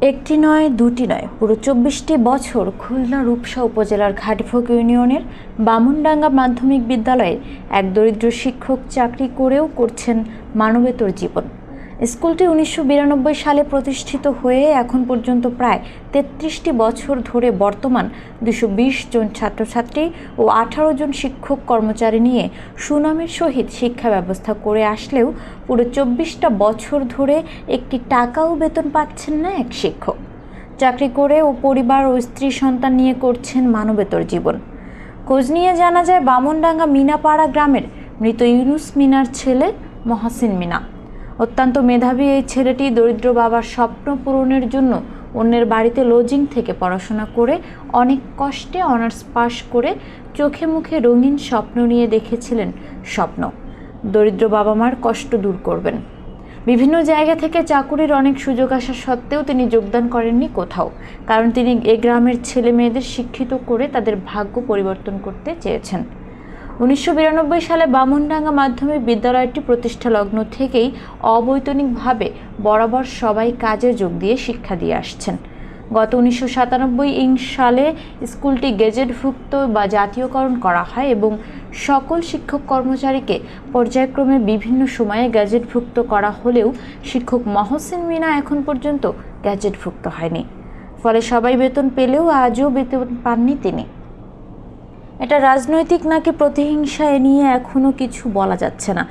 একটি নয়, দুটি নয়, পুরো চব্বিশটি বছর খুলনা রূপসা উপজেলার ঘাটভোগ ইউনিয়নের বামুনডাঙ্গা মাধ্যমিক বিদ্যালয়ে এক দরিদ্র শিক্ষক চাকরি করেও করছেন মানবেতর জীবন। স্কুলটি উনিশশো বিরানব্বই সালে প্রতিষ্ঠিত হয়ে এখন পর্যন্ত প্রায় তেত্রিশটি বছর ধরে বর্তমান। দুশো জন ছাত্রছাত্রী ও আঠারো জন শিক্ষক কর্মচারী নিয়ে সুনামের সহিত শিক্ষা ব্যবস্থা করে আসলেও পুরো চব্বিশটা বছর ধরে একটি টাকাও বেতন পাচ্ছেন না এক শিক্ষক। চাকরি করে ও পরিবার ও স্ত্রী সন্তান নিয়ে করছেন মানবেতর জীবন। খোঁজ নিয়ে জানা যায়, বামনডাঙ্গা মিনাপাড়া গ্রামের মৃত ইউনুস মিনার ছেলে মহাসিন মিনা। অত্যন্ত মেধাবী এই ছেলেটি দরিদ্র বাবার স্বপ্ন পূরণের জন্য অন্যের বাড়িতে লজিং থেকে পড়াশোনা করে অনেক কষ্টে অনার্স পাশ করে চোখে মুখে রঙিন স্বপ্ন নিয়ে দেখেছিলেন স্বপ্ন। দরিদ্র বাবা মার কষ্ট দূর করবেন। বিভিন্ন জায়গা থেকে চাকুরির অনেক সুযোগ আসা সত্ত্বেও তিনি যোগদান করেননি কোথাও, কারণ তিনি এ গ্রামের ছেলে মেয়েদের শিক্ষিত করে তাদের ভাগ্য পরিবর্তন করতে চেয়েছেন। উনিশশো বিরানব্বই সালে বামনডাঙ্গা মাধ্যমিক বিদ্যালয়টি প্রতিষ্ঠা লগ্ন থেকেই অবৈতনিকভাবে বরাবর সবাই কাজে যোগ দিয়ে শিক্ষা দিয়ে আসছেন। গত উনিশশো সাতানব্বই ইং সালে স্কুলটি গেজেটভুক্ত বা জাতীয়করণ করা হয় এবং সকল শিক্ষক কর্মচারীকে পর্যায়ক্রমে বিভিন্ন সময়ে গ্যাজেটভুক্ত করা হলেও শিক্ষক মহসিন মিনা এখন পর্যন্ত গ্যাজেটভুক্ত হয়নি। ফলে সবাই বেতন পেলেও আজও বেতন পাননি তিনি। এটা রাজনৈতিক নাকি প্রতিহিংসা নিয়ে এখনও কিছু বলা যাচ্ছে না।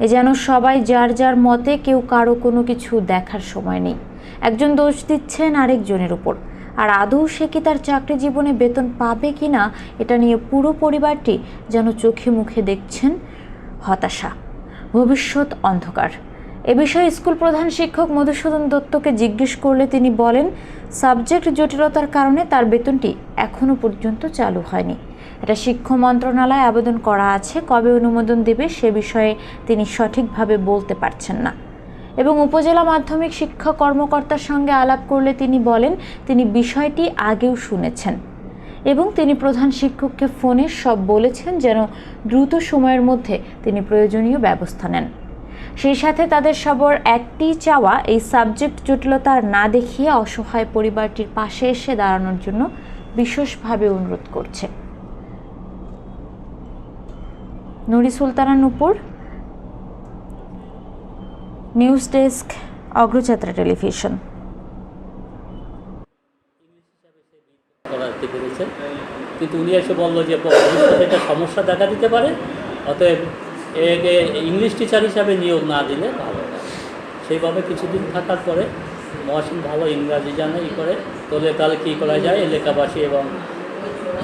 এ যেন সবাই যার যার মতে কেউ কারও কোনো কিছু দেখার সময় নেই। একজন দোষ দিচ্ছেন আরেকজনের উপর। আর আদৌ সে কি তার চাকরি জীবনে বেতন পাবে কি না, এটা নিয়ে পুরো পরিবারটি যেন চোখে মুখে দেখছেন হতাশা। ভবিষ্যৎ অন্ধকার। এ বিষয়ে স্কুল প্রধান শিক্ষক মধুসূদন দত্তকে জিজ্ঞেস করলে তিনি বলেন, সাবজেক্ট জটিলতার কারণে তার বেতনটি এখনও পর্যন্ত চালু হয়নি। এটা শিক্ষা মন্ত্রণালয়ে আবেদন করা আছে। কবে অনুমোদন দেবে সে বিষয়ে তিনি সঠিকভাবে বলতে পারছেন না। এবং উপজেলা মাধ্যমিক শিক্ষা কর্মকর্তার সঙ্গে আলাপ করলে তিনি বলেন, তিনি বিষয়টি আগেও শুনেছেন এবং তিনি প্রধান শিক্ষককে ফোনে সব বলেছেন যেন দ্রুত সময়ের মধ্যে তিনি প্রয়োজনীয় ব্যবস্থা নেন। সেই সাথে তাদের সবর একটি চাওয়া, এই সাবজেক্ট জটিলতা না দেখিয়ে অসহায় পরিবারটির পাশে এসে দাঁড়ানোর জন্য বিশেষভাবে অনুরোধ করছে। Nuri Sultana Nupur, news desk, Agrajatra television. কিন্তু উনি এসে বলল যে ভবিষ্যতে একটা সমস্যা দেখা দিতে পারে, অতএব একে ইংলিশ টিচার হিসাবে নিয়োগ না দিলে ভালো সেইভাবে কিছুদিন থাকার পরে মহাসিন ভালো ইংরাজি জানে, ই করে। তোলে তাহলে কী করা যায়? এলাকাবাসী এবং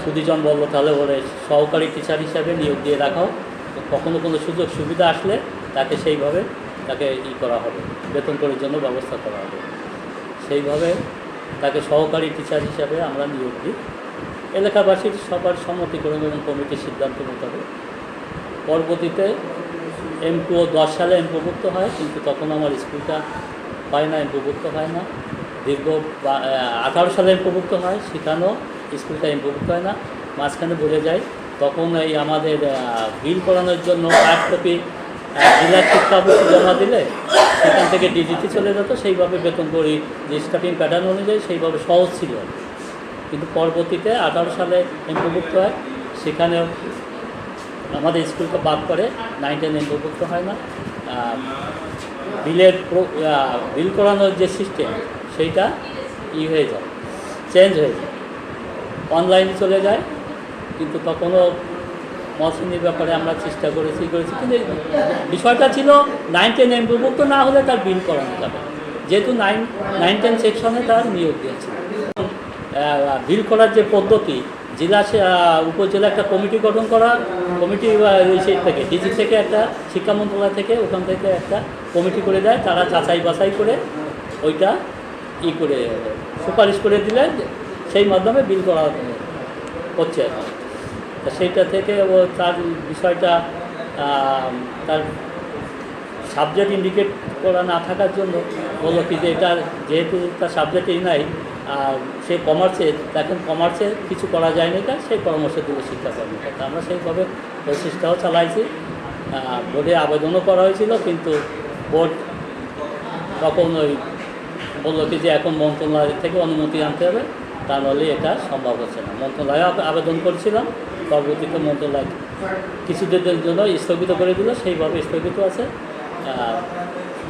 সুদীজন বলল, তাহলে ওরে সহকারী টিচার হিসাবে নিয়োগ দিয়ে রাখাও। কখনো কোনো সুযোগ সুবিধা আসলে তাকে সেইভাবে তাকে ই করা হবে, বেতন করার জন্য ব্যবস্থা করা হবে। সেইভাবে তাকে সহকারী টিচার হিসাবে আমরা নিয়োগ দিই। এলাকাবাসীর সবার সম্মতি সম্মতিক্রমে এবং কমিটির সিদ্ধান্ত মোতাবেক। পরবর্তীতে এম টু দশ সালে এমপ্রভুক্ত হয়, কিন্তু তখন আমার স্কুলটা হয় না এমপ্রভুক্ত হয় না। দীর্ঘ আঠারো সালে এমপ্রভুক্ত হয়, সেখানেও স্কুলটা এমপ্রভুক্ত হয় না। মাঝখানে বলে যায় তখন এই আমাদের বিল করানোর জন্য হার্ড কপি জেলা শিক্ষা অফিসে জমা দিলে, সেখান থেকে ডিজিটি চলে যেত, সেইভাবে বেতন করি, যে স্টাফিং প্যাটার্ন অনুযায়ী সেইভাবে সহজ ছিল। কিন্তু পরবর্তীতে আঠারো সালে এমপ্রভুক্ত হয়, সেখানেও আমাদের স্কুলকে বাদ করে নাইন টেন হয় না। বিলের বিল করানোর যে সিস্টেম, সেইটা ই হয়ে যায়, চেঞ্জ হয়ে যায়। অনলাইনে চলে যায় কিন্তু তখনও মৌসুমির ব্যাপারে আমরা চেষ্টা করেছি করেছি। কিন্তু বিষয়টা ছিল নাইন টেন এমপ্রভুক্ত না হলে তার বিল করানো যাবে। যেহেতু নাইন নাইন টেন সেকশনে তার নিয়োগ দিয়েছে। বিল করার যে পদ্ধতি, জেলা উপজেলা একটা কমিটি গঠন করা, কমিটি সেই থেকে, ডিজি থেকে একটা, শিক্ষা মন্ত্রণালয় থেকে ওখান থেকে একটা কমিটি করে দেয়, তারা যাচাই বাছাই করে ওইটা ই করে, সুপারিশ করে দিলে, সেই মাধ্যমে বিল করা হচ্ছে। সেইটা থেকে ও তার বিষয়টা তার সাবজেক্ট ইন্ডিকেট করা না থাকার জন্য বলল কি যে এটা যেহেতু তার সাবজেক্টেই নাই, আর সে কমার্সে এখন কমার্সে কিছু করা যায়নি তার, সেই পরামর্শ দিল শিক্ষা কর্মকর্তা আমরা সেইভাবে প্রচেষ্টাও চালাইছি। বোর্ডে আবেদনও করা হয়েছিল, কিন্তু বোর্ড তখন ওই বলল কি যে এখন মন্ত্রণালয় থেকে অনুমতি আনতে হবে, তা নাহলে এটা সম্ভব হচ্ছে না। মন্ত্রণালয়ে আবেদন করেছিলাম পরবর্তীতে মন্ত্রণালয় কিছুদিনের জন্য স্থগিত করে দিল সেইভাবে স্থগিত আছে। আর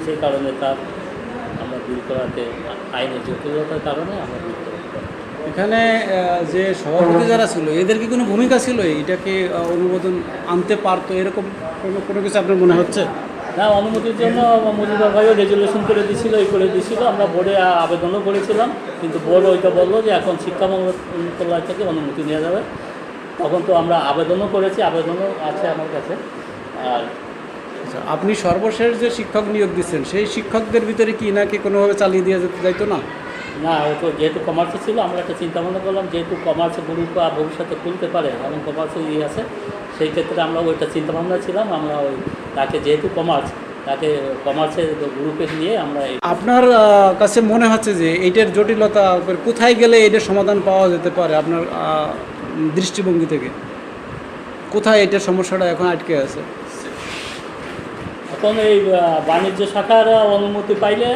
সেই কারণে তার আমরা বিল করাতে আইনের জটিলতার কারণে আমরা বিল এখানে যে সভাপতি যারা ছিল এদের কি কোনো ভূমিকা ছিল? এটাকে অনুমোদন আনতে পারতো? এরকম কোনো কোনো কিছু আপনার মনে হচ্ছে? না অনুমতির জন্য মজুদার ভাইও রেজুলেশন করে দিছিল এই করে দিছিল আমরা বোর্ডে আবেদনও করেছিলাম কিন্তু বোর্ড ওইটা বলল যে এখন শিক্ষা মন্ত্রণালয় থেকে অনুমতি নেওয়া যাবে। তখন তো আমরা আবেদনও করেছি আবেদনও আছে আমার কাছে। আর আচ্ছা আপনি সর্বশেষ যে শিক্ষক নিয়োগ দিচ্ছেন সেই শিক্ষকদের ভিতরে কি নাকি কোনোভাবে চালিয়ে দিয়ে যেতে চাইতো না? না ও তো যেহেতু কমার্সে ছিল আমরা একটা চিন্তা ভাবনা করলাম যেহেতু কমার্সে গ্রুপ বা ভবিষ্যতে খুলতে পারে এমন কমার্সে ইয়ে আছে সেই ক্ষেত্রে আমরা ওইটা চিন্তা ভাবনা ছিলাম আমরা ওই তাকে যেহেতু কমার্স তাকে কমার্সের গ্রুপে নিয়ে আমরা আপনার কাছে মনে হচ্ছে যে এইটার জটিলতা কোথায় গেলে এটার সমাধান পাওয়া যেতে পারে? আপনার দৃষ্টিভঙ্গি থেকে। কোথায় এটার সমস্যাটা এখন আটকে আছে? এখন এই বাণিজ্য শাখার অনুমতি পাইলে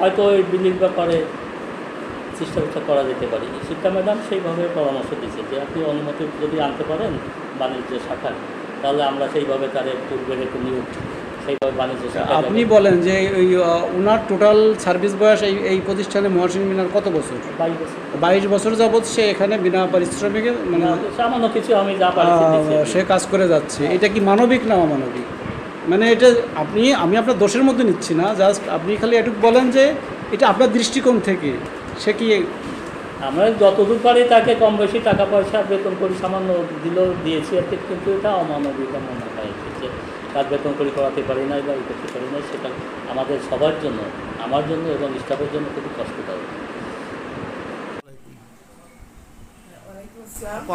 হয়তো এই বিলির ব্যাপারে চেষ্টা করা যেতে পারে। শিক্ষা ম্যাডাম সেইভাবে পরামর্শ দিচ্ছে যে আপনি অনুমতি যদি আনতে পারেন বাণিজ্য শাখার, তাহলে আমরা সেইভাবে তাদের পূর্বের একটু নিয়োগ আপনি বলেন যে ওই ওনার টোটাল সার্ভিস বয়স এই এই প্রতিষ্ঠানে মহসিন মিনার কত বছর? বাইশ বছর। যাবৎ সে এখানে বিনা পারিশ্রমিকে মানে সামান্য কিছু আমি যা। সে কাজ করে যাচ্ছে। এটা কি মানবিক না অমানবিক? মানে এটা আপনি আমি আপনার দোষের মধ্যে নিচ্ছি না জাস্ট আপনি খালি এটুকু বলেন যে এটা আপনার দৃষ্টিকোণ থেকে। সে কি আমরা যতদূর পারি তাকে কম বেশি টাকা পয়সা বেতন করি সামান্য দিলেও দিয়েছি আর কিন্তু এটা অমানবিক আমার মনে হয়। কি যে তার বেতন করি করাতে পারি নাই বা ই করতে পারি নাই সেটা আমাদের সবার জন্য আমার জন্য এবং স্টাফের জন্য খুবই কষ্টদায়ক।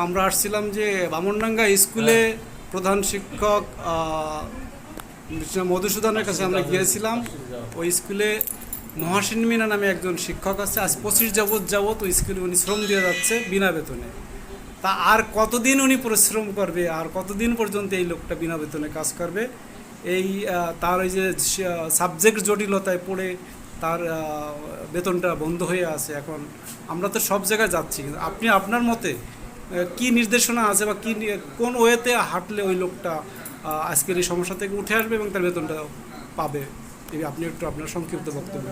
আমরা আসছিলাম যে বামনডাঙ্গা স্কুলে প্রধান শিক্ষক মধুসূদনের কাছে আমরা গিয়েছিলাম। ওই স্কুলে মহাসিন মিনা নামে একজন শিক্ষক আছে। আজ পঁচিশ যাবৎ যাবৎ ওই স্কুলে উনি শ্রম দিয়ে যাচ্ছে বিনা বেতনে। তা আর কতদিন উনি পরিশ্রম করবে, আর কতদিন পর্যন্ত এই লোকটা বিনা বেতনে কাজ করবে? এই তার ওই যে সাবজেক্ট জটিলতায় পড়ে তার বেতনটা বন্ধ হয়ে আছে এখন। আমরা তো সব জায়গায় যাচ্ছি, কিন্তু আপনি আপনার মতে কি নির্দেশনা আছে বা কি কোন ওয়েতে হাঁটলে ওই লোকটা আজকের এই সমস্যা থেকে উঠে আসবে এবং তার বেতনটা পাবে? আপনি একটু আপনার সংক্ষিপ্ত বক্তব্য।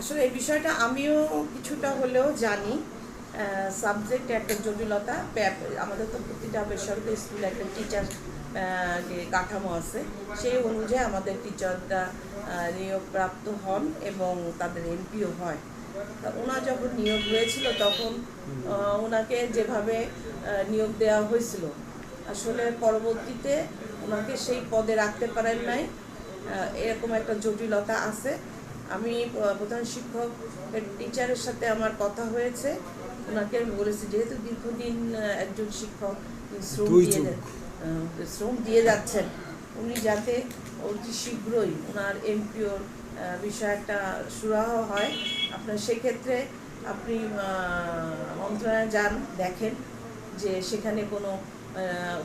আসলে এই বিষয়টা আমিও কিছুটা হলেও জানি। সাবজেক্ট একটা জটিলতা আমাদের তো প্রতিটা বেসরকারি স্কুলে একটা টিচার কাঠামো আছে। সেই অনুযায়ী আমাদের টিচাররা নিয়োগপ্রাপ্ত হন এবং তাদের এমপিও হয়। তা ওনার যখন নিয়োগ হয়েছিল তখন ওনাকে যেভাবে নিয়োগ দেওয়া হয়েছিল, আসলে পরবর্তীতে ওনাকে সেই পদে রাখতে পারেন নাই। এরকম একটা জটিলতা আছে। আমি প্রধান শিক্ষক টিচারের সাথে আমার কথা হয়েছে ওনাকে আমি বলেছি যেহেতু দীর্ঘদিন একজন শিক্ষক শ্রম দিয়ে। শ্রম দিয়ে যাচ্ছেন উনি যাতে অতি শীঘ্রই ওনার এমপিওর বিষয় একটা সুরাহ হয় আপনার সেক্ষেত্রে আপনি মন্ত্রণালয়ে যান দেখেন যে সেখানে কোনো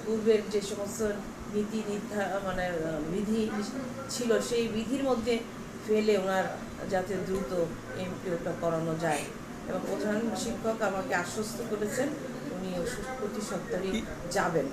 পূর্বের যে সমস্ত নীতি নির্ধা মানে বিধি ছিল সেই বিধির মধ্যে ফেলে ওনার যাতে দ্রুত এমপিওটা করানো যায়। এবং প্রধান শিক্ষক আমাকে আশ্বস্ত করেছেন, উনি প্রতি সপ্তাহে যাবেন।